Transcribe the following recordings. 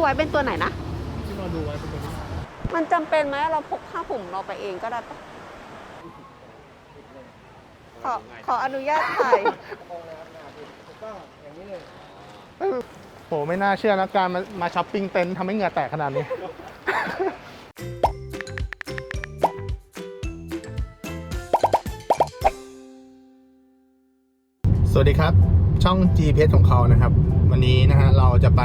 ไว้เป็นตัวไหนนะที่เราดูไว้เป็นตัวนี้มันจำเป็นไหมเราพกผ้าห่มเราไปเองก็ได้ปะขอขออนุญาตถ่ายก็อย่างนี้เลยโหไม่น่าเชื่อนะการมามาช้อปปิ้งเต็นท์ทำให้เหงื่อแตกขนาดนี้ สวัสดีครับ ช่อง GPS ของเขานะครับ วันนี้นะฮะเราจะไป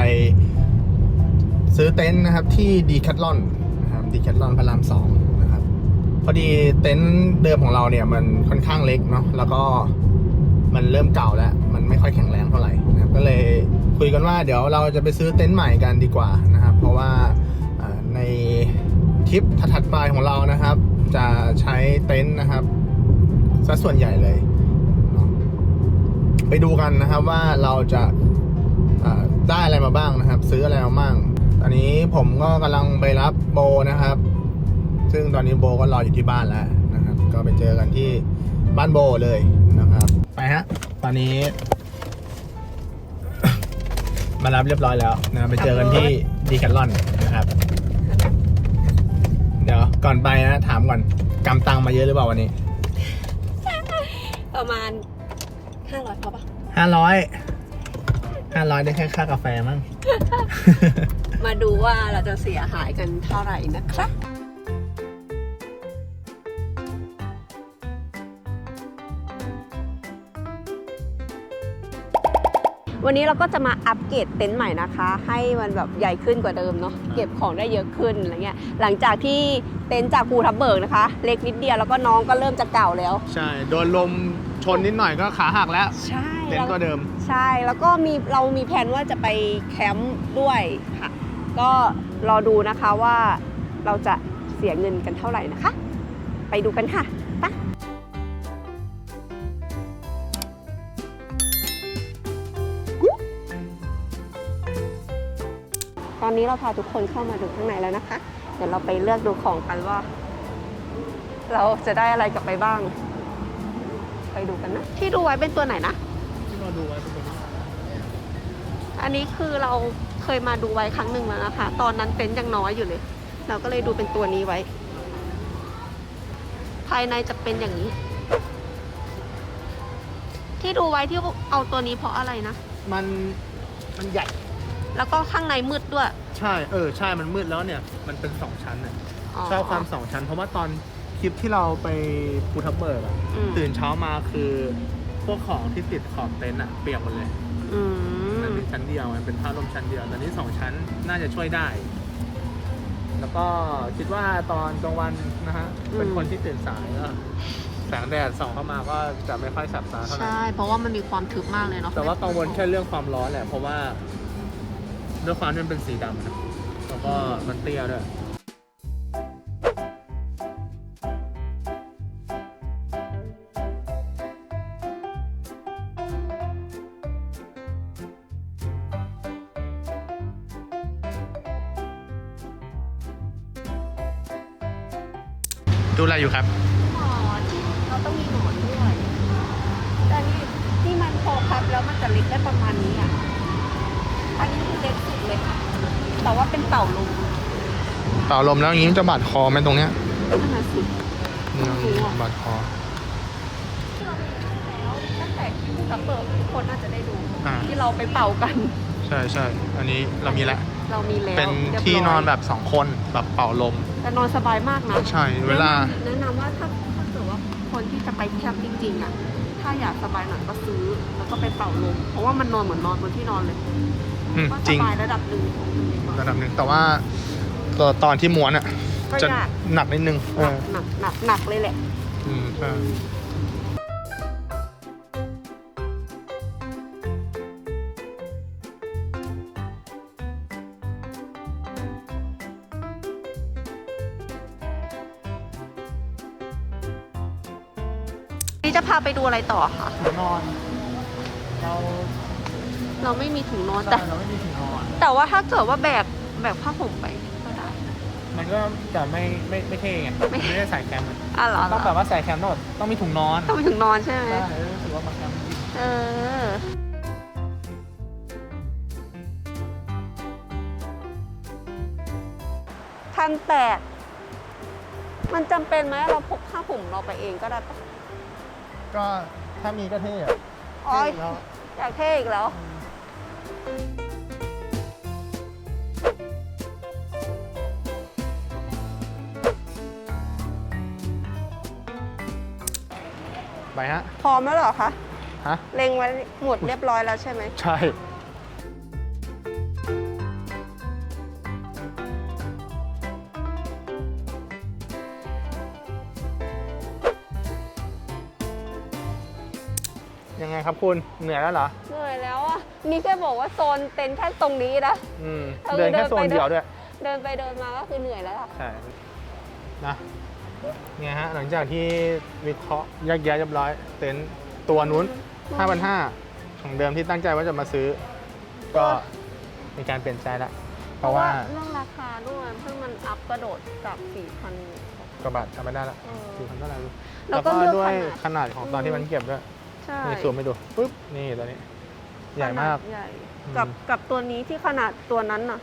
ซื้อเต็นท์นะครับที่ดีแคทลอนนะครับดีแคทลอนพระรามสองนะครับ พอดีเต็นท์เดิมของเราเนี่ยมันค่อนข้างเล็กเนาะแล้วก็มันเริ่มเก่าแล้ว มันไม่ค่อยแข็งแรงเท่าไหร่นะครับก็เลยคุยกันว่าเดี๋ยวเราจะไปซื้อเต็นท์ใหม่กันดีกว่านะครับ เพราะว่าในทริปถัดๆไปของเรานะครับ จะใช้เต็นท์นะครับซะส่วนใหญ่เลย ไปดูกันนะครับว่าเราจะได้อะไรมาบ้างนะครับ ซื้ออะไรมาบ้าง อนนี้ผมก็กำลังไปรับโบนะครับ ซึ่งตอนนี้โบก็รออยู่ที่บ้านแล้วนะครับ ก็ไปเจอกันที่บ้านโบเลยนะครับ ไปฮะ ตอนนี้ มารับเรียบร้อยแล้วนะครับไปเจอกันที่ดีแคทลอนนะครับ เดี๋ยวก่อนไปนะถามก่อนกำตังมาเยอะหรือเปล่าวันนี้ ประมาณ500พอปะห้าร้อยห้าร้อยได้แค่ค่ากาแฟมั้งมาดู ว่าเราจะเสียหายกันเท่าไหร่นะครับวันนี้เราก็จะมาอัปเกรดเต็นท์ใหม่นะคะ ให้มันแบบใหญ่ขึ้นกว่าเดิมเนาะเก็บของได้เยอะขึ้นอะไรเงี้ยหลังจากที่เต็นท์จากภูทับเบิกนะคะ เล็กนิดเดียวแล้วก็น้องก็เริ่มจะเก่าแล้ว ใช่โดนลมชนนิดหน่อยก็ขาหักแล้ว ใช่เต็นท์ตัวเดิม ใช่แล้วก็มีเรามีแผนว่าจะไปแคมป์ด้วยค่ะ ก็รอดูนะคะว่าเราจะเสียเงินกันเท่าไหร่นะคะ ไปดูกันค่ะไปะตอนนี้เราพาทุกคนเข้ามาดูข้างในแล้วนะคะ เดี๋ยวเราไปเลือกดูของกันว่า เราจะได้อะไรกลับไปบ้าง ไปดูกันนะ ที่ดูไว้เป็นตัวไหนนะที่เราดูไว้เป็นตัวนี้อันนี้คือเรา เคยมาดูไว้ครั้งหนึ่งแล้วนะคะ ตอนนั้นเต็นท์ยังน้อยอยู่เลย เราก็เลยดูเป็นตัวนี้ไว้ ภายในจะเป็นอย่างนี้ ที่ดูไว้ที่เอาตัวนี้เพราะอะไรนะ มันมันใหญ่ แล้วก็ข้างในมืดด้วย ใช่เออใช่มันมืดแล้วเนี่ย มันเป็นสองชั้นน่ะชอบความสองชั้น เพราะว่าตอนคลิปที่เราไปภูทับเบิกอะอืมตื่นเช้ามาคือพวกของที่ติดขอบเต็นท์อะเปียกหมดเลย อืมันมเป็น ชั้นเดียวมันเป็นผ้าลมชั้นเดียวแต่นี้สองชั้นน่าจะช่วยได้ แล้วก็คิดว่าตอนกลางวันนะฮะเป็นคนที่ตื่นสายก็แสงแดดส่องเข้ามาก็จะไม่ค่อยสับตาเท่าไหร่ใช่ เพราะว่ามันมีความทึบมากเลยเนาะแต่ว่ากังวลแค่เรื่องความร้อนแหละเพราะว่าด้วยความที่มันเป็นสีดำนะแล้วก็มันเตี้ยด้วย ดูอะไรอยู่ครับหมอนเราต้องมีหมอนด้วยแต่นี่ที่มันพอพับแล้วมันจะเล็กได้ประมาณนี้อะอันนี้คือเล็กสุดเลยแต่ว่าเป็นเต่าลมเป่าลมแล้วอย่างนี้มันจะบาดคอไหมตรงเนี้ยขนาดสุดนี่บาดคอที่เราไปแล้วตั้งแต่คลิปกับเปิดทุกคนน่าจะได้ดูอ่าที่เราไปเป่ากัน ใช่ใช่อันนี้เรามีแล้วเรามีแล้วเป็นรียบร้ยที่นอนแบบสองคนแบบเป่าลม แต่นอนสบายมากนะใช่เวลา แนะนำว่าถ้าถ้าเกิดว่าคนที่จะไปแคมป์จริงๆอะ ถ้าอยากสบายหน่อยก็ซื้อ แล้วก็ไปเป่าลม เพราะว่ามันนอนเหมือนนอนบนที่นอนเลยอืมก็จสริง บายระดับหนึ่งระดับหนึ่งแต่ว่าตัวตอนที่ม้วนอะ ก็จะยากหนักนิดนึงเอหนัอกหนักหนักหนักเลยแหละอืมใช่ นี่จะพาไปดูอะไรต่อคะถุงนอน เราเราไม่มีถุงนอนแต่ เราไม่มีถุงนอน แต่ว่าถ้าเกิดว่าแบกแบกผ้าห่มไปก็ได้ มันก็จะไม่ไม่ไม่เท่ไงไม่ไม่ได้ใส่แคมป์อะเหรอต้องแบบว่าใส่แคมป์ต้องต้องมีถุงนอนต้องมีถุงนอนใช่ไหมใช่รู้สึกว่าบางแคมป์เออพันแปดมันจำเป็นไหมเราพกผ้าห่มเราไปเองก็ได้ปะ ก็ถ้ามีก็เท่อะอ๋อเท่แล้วอยากเท่อีกแล้ว ไปฮะ พร้อมแล้วเหรอคะ ฮะ เล็งไว้หมดเรียบร้อยแล้วใช่ไหม ใช่ ยังไงครับคุณเหนื่อยแล้วเหรอเหนื่อยแล้วอะนี่แค่บอกว่าโซนเต็นท์แค่ตรงนี้นะอืมเออเดินแค่เดินโซนไปเดียวด้วย เดินไปเดินมาก็คือเหนื่อยแล้วอะใช่นะไงฮะหลังจากที่วิเคราะห์แยกแยะเรียบร้อย เต็นท์ตัวนู้น5,500ของเดิมที่ตั้งใจว่าจะมาซื้อ ก็มีการเปลี่ยนใจละเพราะว่าเรื่องราคาด้วยเพิ่งมันอัพกระโดดจาก4,000กว่าบาทจำไม่ได้ละเออสี่พันเท่าไหร่รู้แล้แล้ววก็ก็เลือกด้วยขขนาดนาดของตอนที่มันเก็บด้วย ใช่นี่ซูมให้ดูปุ๊บนี่ตัวนี้ ใหญ่มาก ขนดใหญ่อืม กับกับตัวนี้ที่ขนาดตัวนั้นน่ะ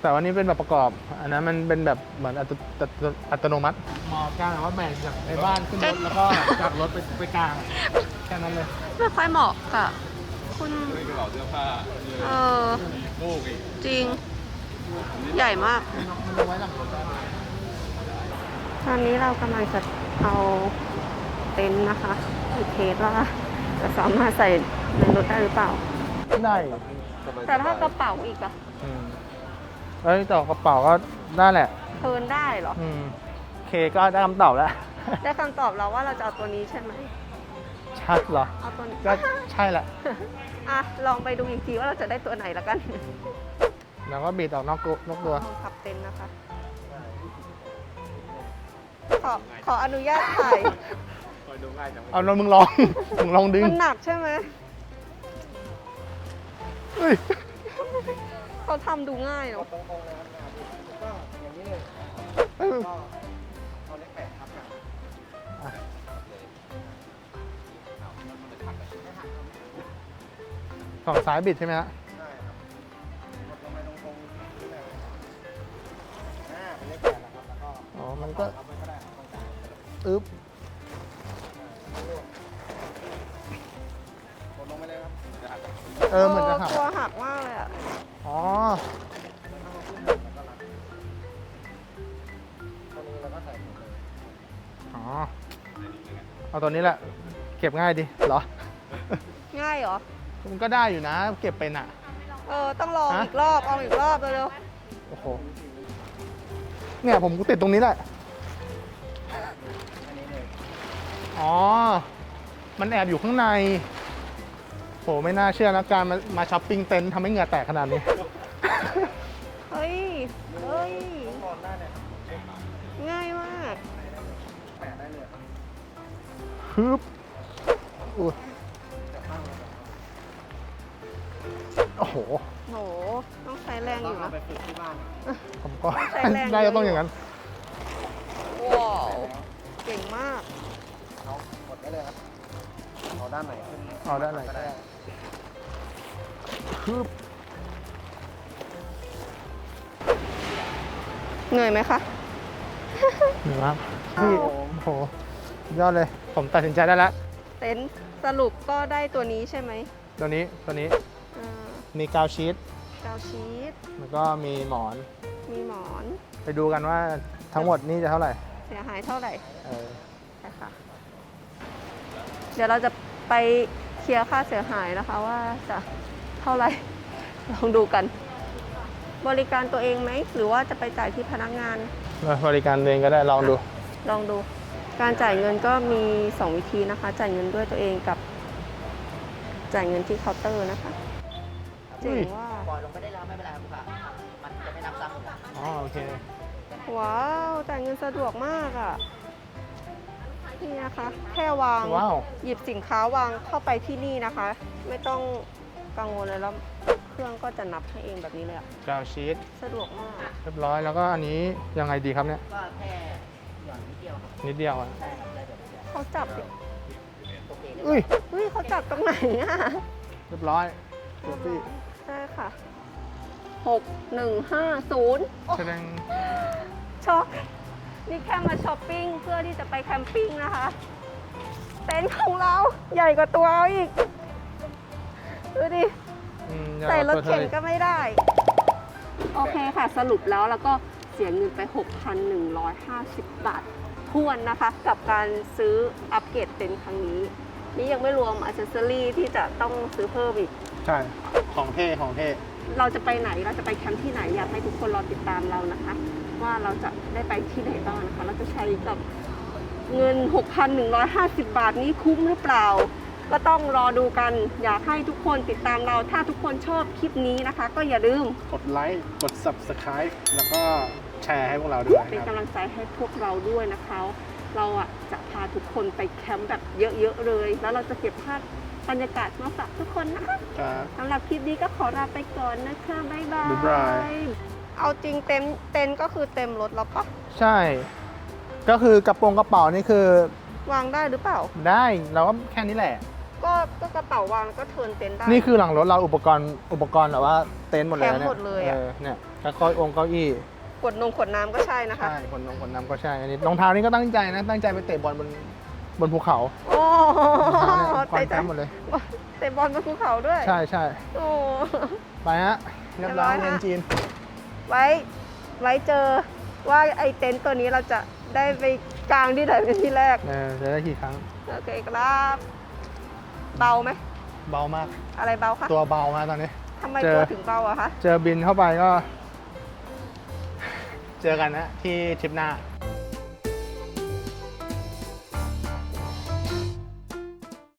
แต่วันนี้เป็นแบบประกอบ อันนั้นมันเป็นแบบเหมือนอัตอัตอัตโนมัติ มอการแบบว่าแบ่งจากในบ้านขึ้นรถแล้วก็จากรถไปไปกลางแค่นั้นเลย ไม่ค่อยเหมาะกับคุณไม่กระเป๋าเสื้อผ้าเออโม่อีกจริง ใหญ่มาก มันเอาไว้หลังรถได้ ตอนนี้เรากำลังจะเอา เต็นท์นะคะอีกเทสว่าจะสามารถใส่ในรถได้หรือเปล่า ได้แต่ถ้ากระเป๋าอีกอะอืมเอ้ยแต่กระเป๋าก็ได้แหละ เทิร์นได้เหรอ อืมโอเคก็ได้คำตอบแล้ว ได้คำตอบแล้วว่าเราจะเอาตัวนี้ใช่ไหมชัดเหรอ เอาตัวนี้ก็ใช่แหละ อะลองไปดูอีกทีว่าเราจะได้ตัวไหนแล้วกันแล้วก็บีดออกนอกตัวนอกตัว ลองขับเต็นท์นะคะ ขอขออนุญาตถ่าย คอยดูง่ายจังเอานนมึงลอง มึงลองดึงมันหนักใช่ไหมเฮ้ยเขาทำดูง่ายเนาะเอ้ยฝั่งซ้ายบิดใช่ไหมฮะอ๋อมันก็อึ๊บ เออเหมือนจะหักตัวหักมากเลยอะ อ๋ออ๋อเอาตัวนี้แหละ เก็บง่ายดิเหรอ ง่ายเหรอ มันก็ได้อยู่นะ เก็บเป็นอะ เออ ต้องลองฮะอีกรอบเอาอีกรอบเร็วโอ้โห เนี่ยผมก็ติดตรงนี้แหละ อ๋อ มันแอบอยู่ข้างใน โหไม่น่าเชื่อนะการมามาช้อปปิ้งเต็นท์ทำให้เหงื่อแตกขนาดนี้ๆเฮ้ย เฮ้ย ง่ายมากฮึบอุ้ยโอ้โห โห ต้องใช้แรงอยู่นะ ผมก็ ใช้แรงน่าเยจะอะต้องอย่างนั้น ว้าว เก่งมาก เอาด้านไหน ก็ได้ ฮึบเหนื่อยไหมคะ เหนือครับพี่โอ้โหสุดยอดเลย ผมตัดสินใจได้แล้ว เต็นท์สรุปก็ได้ตัวนี้ใช่ไหมตัวนี้ตัวนี้อ่ามีกาวชีตกาวชีสแล้วก็มีหมอน มีหมอน ไปดูกันว่าทั้งหมดนี่จะเท่าไหร่เสียหายเท่าไหร่เออ ใช่ค่ะ เดี๋ยวเราจะไป เคลียร์ค่าเสียหายนะคะว่าจะเท่าไหร่ลองดูกัน บริการตัวเองไหมหรือว่าจะไปจ่ายที่พนักงานบริการเองก็ได้ลองดู ลองดู การจ่ายเงินก็มี 2 วิธีนะคะ จ่ายเงินด้วยตัวเองกับ จ่ายเงินที่เคาน์เตอร์นะคะเจ๋งว่าปล่อยลงไปได้แล้วไม่เป็นไรครับลูกค้ามันจะไม่นับซ้ำอยู่แล้วอ๋อโอเค ว้าว จ่ายเงินสะดวกมากอะ่ะ นี่นะคะ แค่วางว้าว หยิบสินค้าวางเข้าไปที่นี่นะคะ ไม่ต้องกังวลเลยแล้วเครื่องก็จะนับให้เองแบบนี้เลยอะกาวชีตสะดวกมาก เรียบร้อยแล้วก็อันนี้ยังไงดีครับเนี่ยก็แค่หย่อนนิดเดียวครับนิดเดียวอะใช่ครับได้เดี๋ยวเดี๋ยวเขาจับโอเคเลยอุ้ยเฮ้ยเขาจับตรงไหนอะ เรียบร้อยเซฟตี้ใช่ค่ะ6150แสดงช็อป นี่แค่มาช้อปปิ้งเพื่อที่จะไปแคมปิ้งนะคะ เต็นท์ของเราใหญ่กว่าตัวเราอีก ดูดิ อืมใส่รถเข็นดี๋ยวก็ไม่ได้ โอเคค่ะสรุปแล้วแล้วก็เสียเงินไป 6,150 บาททวนนะคะ กับการซื้ออัปเกรดเต็นท์ครั้งนี้ นี่ยังไม่รวมอัเซสซอรี่ที่จะต้องซื้อเพิ่มอีก ใช่ ของเท่ของเท่ เราจะไปไหนเราจะไปแคมป์ที่ไหนอยากให้ทุกคนรอติดตามเรานะคะ ว่าเราจะได้ไปที่ไหนบ้างนะคะ เราจะใช้กับเงิน 6,150 บาทนี้คุ้มหรือเปล่า ก็ต้องรอดูกัน อยากให้ทุกคนติดตามเรา ถ้าทุกคนชอบคลิปนี้นะคะ ก็อย่าลืมกดไลค์กด subscribe แล้วก็แชร์ให้พวกเราด้วยเป็นครับ กำลังใจให้พวกเราด้วยนะคะ เราอะจะพาทุกคนไปแคมป์แบบเยอะๆเลย แล้วเราจะเก็บภาพบรรยากาศมาฝากทุกคนนะคะครับสำหรับคลิปนี้ก็ขอลาไปก่อนนะคะบ๊ายบายบ๊ายบาย เอาจริงเต็มเต็นท์ก็คือเต็มรถแล้วปะใช่ ก็คือกระโปรงกระเป๋านี่คือวางได้หรือเปล่า ได้เราก็แค่นี้แหละ ก็ก็กระเป๋าวางก็เทิร์นเต็นท์ได้ นี่คือหลังรถเราอุปกรณ์อุปกรณ์แบบว่าเต็นท์หมดเลยนะแคมป์หมดเลยอะเนี่ยแล้วก็องค์เก้าอี้ข วดนมขวดน้ำก็ใช่นะคะ ใช่คนนงคนนำก็ใช่อันนี้รองเท้านี่ก็ตั้งใจนะ ตั้งใจไปเตะบอลบนบนภูเขาโอ้รองเท้าเนี่ยคเตะอนแคมป์หมดเลย เตะบอลบนภูเขาด้วย ใช่ใช่โอ้ ไปฮะเรียบร้อยเรียบร้อย เรียนฮะจีน ไว้ไว้เจอว่าไอ้เต็นท์ตัวนี้เราจะได้ไปกลางที่ไหนเป็นที่แรก เออจะได้กี่ครั้ง โอเคครับ เบาไหม เบามาก อะไรเบาคะตัวเบามากตอนนี้ ทำไมเจอ ตัวถึงเบาอะคะ เจอบินเข้าไปก็ เจอกันนะที่ทริปหน้า